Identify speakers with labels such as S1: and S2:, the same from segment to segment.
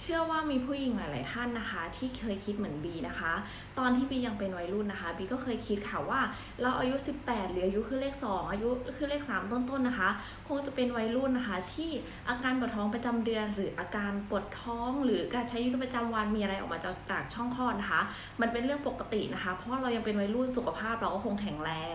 S1: เชื่อว่ามีผู้หญิงหลาย ๆ ท่านนะคะ ที่เคยคิดเหมือนบีนะคะ ตอนที่บียังเป็นวัยรุ่นนะคะบีก็เคยคิดค่ะว่าเราอายุ 18 หรืออายุคือเลข 2 อายุคือเลข 3 ต้น ๆ นะคะ คงจะเป็นวัยรุ่นนะคะ ที่อาการปวดท้องประจำเดือน หรืออาการปวดท้อง หรือการใช้ชีวิตประจำวันมีอะไรออกมาจากจากช่องคลอดนะคะ มันเป็นเรื่องปกตินะคะ เพราะเรายังเป็นวัยรุ่นสุขภาพเราก็คงแข็งแรง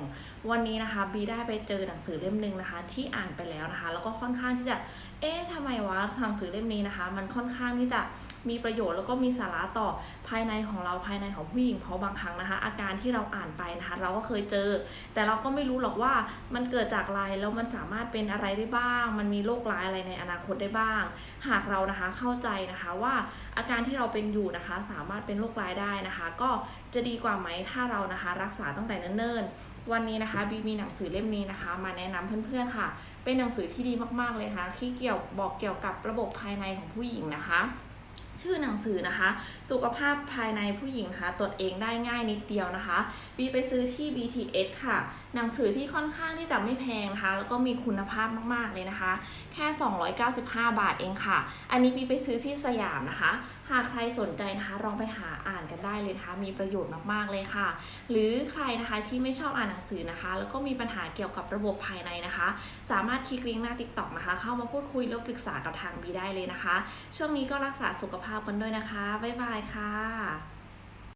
S1: วันนี้นะคะบีได้ไปเจอหนังสือเล่มหนึ่งนะคะ ที่อ่านไปแล้วนะคะ แล้วก็ค่อนข้างที่จะเอ๊ะทำไมวะหนังสือเล่มนี้นะคะ มันค่อนข้างที่จะมีประโยชน์แล้วก็มีสาระต่อภายในของเราภายในของผู้หญิงเพราะบางครั้งนะคะ อาการที่เราอ่านไปนะคะ เราก็เคยเจอ แต่เราก็ไม่รู้หรอกว่ามันเกิดจากอะไรแล้วมันสามารถเป็นอะไรได้บ้าง มันมีโรคร้ายอะไรในอนาคตได้บ้าง หากเรานะคะเข้าใจนะคะว่าอาการที่เราเป็นอยู่นะคะ สามารถเป็นโรคร้ายได้นะคะ ก็จะดีกว่าไหมถ้าเรานะคะ รักษาตั้งแต่เนิ่นๆวันนี้นะคะบีมีหนังสือเล่มนี้นะคะ มาแนะนำเพื่อนๆค่ะ เป็นหนังสือที่ดีมากๆเลยค่ะที่เกี่ยวบอกเกี่ยวกับระบบภายในของผู้หญิงนะคะ ชื่อหนังสือนะคะ สุขภาพภายในผู้หญิงนะคะตรวจเองได้ง่ายนิดเดียวนะคะบีไปซื้อที่ BTS ค่ะ หนังสือที่ค่อนข้างที่จะไม่แพงนะคะ แล้วก็มีคุณภาพมากๆเลยนะคะ แค่ 295 บาทเองค่ะ อันนี้บีไปซื้อที่สยามนะคะ หากใครสนใจนะคะลองไปหาอ่านกันได้เลยนะคะ มีประโยชน์มากๆเลยค่ะ หรือใครนะคะที่ไม่ชอบอ่านหนังสือนะคะ แล้วก็มีปัญหาเกี่ยวกับระบบภายในนะคะ สามารถคลิกลิงก์หน้า TikTok นะคะ เข้ามาพูดคุยแล้วปรึกษากับทางบีได้เลยนะคะ ช่วงนี้ก็รักษาสุขภาพาพกันด้วยนะคะ บ๊ายบายค่ะ